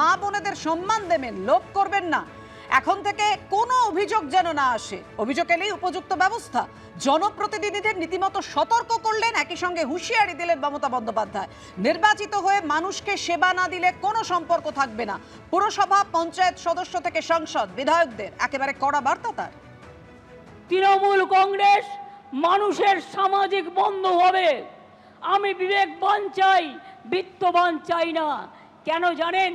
মা বোনেদের সম্মান দেবেন, লোভ করবেন না। এখন থেকে কোনো অভিযোগ যেন না আসে। অভিযোগ এলেই উপযুক্ত ব্যবস্থা। জনপ্রতিনিধিদের নীতিমতো সতর্ক করলেন, একই সঙ্গে হুঁশিয়ারি দিলেন মমতা বন্দ্যোপাধ্যায়। নির্বাচিত হয়ে মানুষকে সেবা না দিলে কোনো সম্পর্ক থাকবে না। পুরসভা, পঞ্চায়েত সদস্য থেকে সংসদ, বিধায়কদের, একেবারে কড়া বার্তা তার। তৃণমূল কংগ্রেস মানুষের সামাজিক বন্ধু হবে। আমি বিবেকবান চাই, বিত্তবান চাই না। কেন জানেন?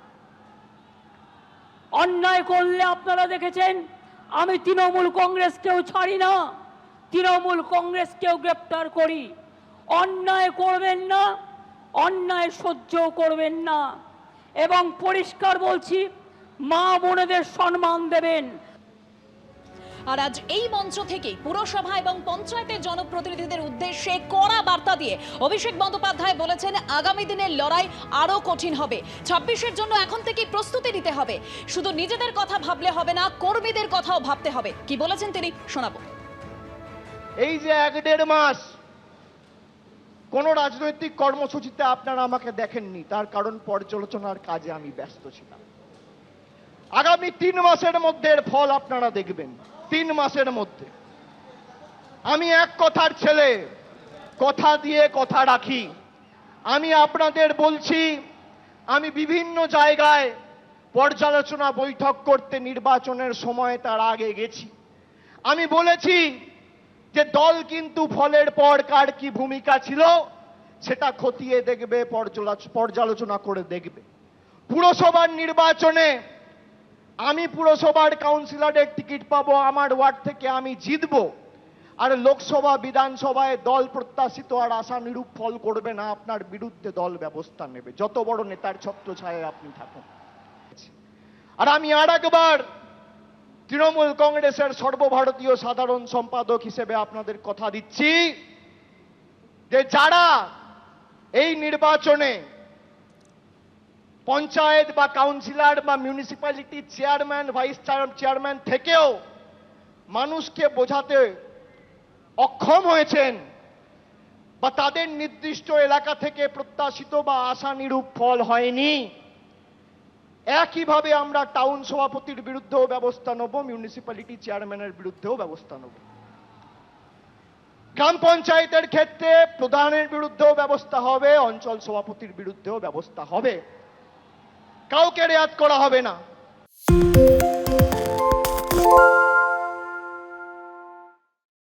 অন্যায় করলে আপনারা দেখেছেন, আমি তৃণমূল কংগ্রেসকেও ছাড়ি না, তৃণমূল কংগ্রেসকেও গ্রেপ্তার করি। অন্যায় করবেন না, অন্যায় সহ্যও করবেন না। এবং পরিষ্কার বলছি, মা বোনেদের সম্মান দেবেন আর আজ এই মঞ্চ থেকেই পুরসভা এবং পঞ্চায়েতের জনপ্রতিনিধিদের উদ্দেশ্যে কড়া বার্তা দিয়ে অভিষেক বন্দ্যোপাধ্যায় বলেছেন, আগামী দিনের লড়াই আরও কঠিন হবে। ছাব্বিশের জন্য এখন থেকেই প্রস্তুতি নিতে হবে। শুধু নিজেদের কথা ভাবলে হবে না, কর্মীদের কথাও ভাবতে হবে। কি বলেছেন তিনি, শোনাবো। এই যে এক দেড় মাস কোন রাজনৈতিক কর্মসূচিতে আপনারা আমাকে দেখেননি, তার কারণ পর্যালোচনার কাজে আমি ব্যস্ত ছিলাম। আগামী তিন মাসের মধ্যে ফল আপনারা দেখবেন। তিন মাসের মধ্যে। আমি এক কথার ছেলে, কথা দিয়ে কথা রাখি। আমি আপনাদের বলছি, আমি বিভিন্ন জায়গায় পর্যালোচনা বৈঠক করতে নির্বাচনের সময় তার আগে গেছি। আমি বলেছি যে দল কিন্তু ফলের পর কার কি ভূমিকা ছিল, সেটা খতিয়ে দেখবে পর্যালোচনা করে দেখবে। পুরসভার নির্বাচনে আমি পুরসভার কাউন্সিলরের টিকিট পাবো, আমার ওয়ার্ড থেকে আমি জিতবো। আর লোকসভা, বিধানসভায় দল প্রত্যাশিত আর আশা নিরূপ ফল করবে না, আপনার বিরুদ্ধে দল ব্যবস্থা নেবে। যত বড় নেতার ছত্র ছায় আপনি থাকুন। আর আমি আর একবার তৃণমূল কংগ্রেসের সর্বভারতীয় সাধারণ সম্পাদক হিসেবে আপনাদের কথা দিচ্ছি যে যারা এই নির্বাচনে পঞ্চায়েত বা কাউন্সিলর বা মিউনিসিপ্যালিটি চেয়ারম্যান ভাইস চেয়ারম্যান থেকেও মানুষকে বোঝাতে অক্ষম হয়েছেন বা তাদের নির্দিষ্ট এলাকা থেকে প্রত্যাশিত বা আশানিরূপ ফল হয়নি। একইভাবে আমরা টাউন সভাপতির বিরুদ্ধেও ব্যবস্থা নেব মিউনিসিপ্যালিটি চেয়ারম্যানের বিরুদ্ধেও ব্যবস্থা নেব। গ্রাম পঞ্চায়েতের ক্ষেত্রে প্রধানের বিরুদ্ধেও ব্যবস্থা হবে, অঞ্চল সভাপতির বিরুদ্ধেও ব্যবস্থা হবে। কাউকে রেয়াত করা হবে না।